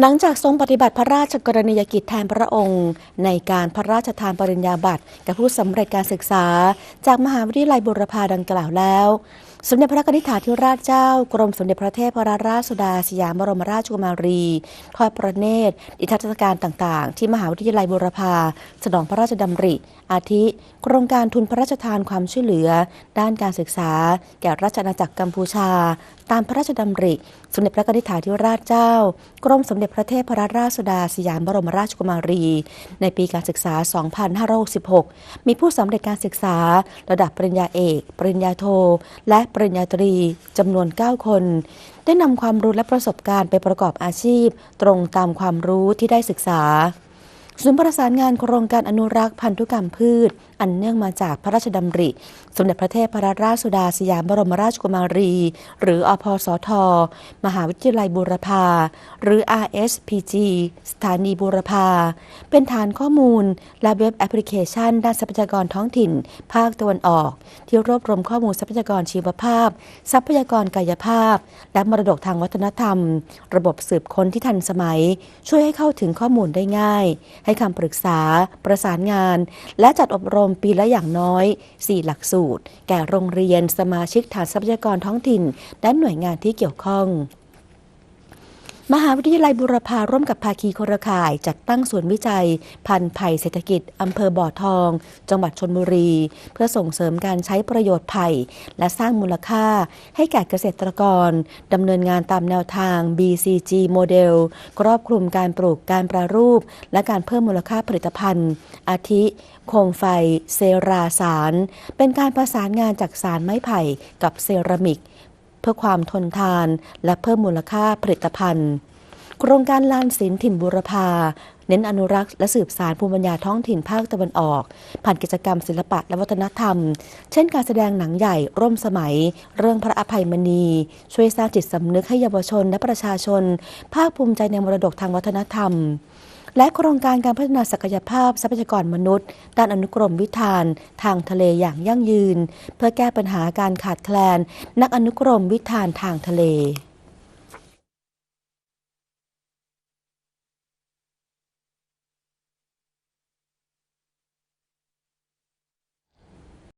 หลังจากทรงปฏิบัติพระราชกรณียกิจแทนพระองค์ ในการพระราชทานปริญญาบัตรแก่ผู้สำเร็จการศึกษา จากมหาวิทยาลัยบุรพาดังกล่าวแล้ว สมเด็จพระนิธิถาธิราชเจ้า กรมสมเด็จพระเทพรราชสุดาสยามบรมราชกุมารีทอดพระเนตรอิทัศการต่างๆ ที่มหาวิทยาลัยบุรพาสนองพระราชดำริ อาทิ โครงการทุนพระราชทานความช่วยเหลือ ด้านการศึกษา แก่ราชอาณาจักรกัมพูชา ตามพระราชดำริ สมเด็จพระนิธิถาธิราชเจ้า กรมสมเด็จพระเทพรราชสุดาสยามบรมราชกุมารี ในปีการศึกษา 2566 มีผู้สำเร็จการศึกษา ระดับปริญญาเอก ปริญญาโท และปริญญาตรีจำนวน 9 คน ได้นำความรู้และประสบการณ์ไปประกอบอาชีพ ตรงตามความรู้ที่ได้ศึกษา ศูนย์ประสานงานโครงการอนุรักษ์พันธุกรรมพืช อันเนื่องมาจากพระราชดำริ สมเด็จพระเทพรราชสุดาสยามบรมราชกุมารี หรืออพสท มหาวิทยาลัยบูรพา หรือ RSPG สถานีบูรพา เป็นฐานข้อมูล และเว็บแอปพลิเคชัน ด้านทรัพยากรท้องถิ่น ภาคตะวันออก ที่รวบรวมข้อมูลทรัพยากรชีวภาพ ทรัพยากรกายภาพ และมรดกทางวัฒนธรรม ระบบสืบค้นที่ทันสมัย ช่วยให้เข้าถึงข้อมูลได้ง่ายให้คำปรึกษา ประสานงาน และจัดอบรมปีละอย่างน้อย 4 หลักสูตร แก่โรงเรียนสมาชิกฐานทรัพยากรท้องถิ่น และหน่วยงานที่เกี่ยวข้อง มหาวิทยาลัยบุรพาร่วมกับภาคีเครือข่าย จัดตั้งศูนย์วิจัย พันธุ์ไผ่เศรษฐกิจ อำเภอบ่อทอง จังหวัดชนบุรี เพื่อส่งเสริมการใช้ประโยชน์ไผ่และสร้างมูลค่า ให้แก่เกษตรกรดำเนินงานตามแนวทาง BCG โมเดลครอบคลุมการปลูกการประรูป และการเพิ่มมูลค่าผลิตภัณฑ์ อาทิ โคมไฟ เซราสาร เป็นการประสานงานจากสารไม้ไผ่กับเซรามิก พื่อความทนทาน และเพิ่มมูลค่าผลิตภัณฑ์ โครงการลานศิลป์ถิ่นบุรพาเน้นอนุรักษ์และสืบสารภูมิปัญญาท้องถิ่นภาคตะวันออก ผ่านกิจกรรมศิลปะและวัฒนธรรม เช่นการแสดงหนังใหญ่ร่วมสมัย เรื่องพระอภัยมณี ช่วยสร้างจิตสำนึกให้เยาวชนและประชาชน ภาคภูมิใจในมรดกทางวัฒนธรรม และโครงการการพัฒนาศักยภาพทรัพยากรมนุษย์ ด้านอนุกรมวิธาน ทางทะเลอย่างยั่งยืน เพื่อแก้ปัญหาการขาดแคลน นักอนุกรมวิธานทางทะเล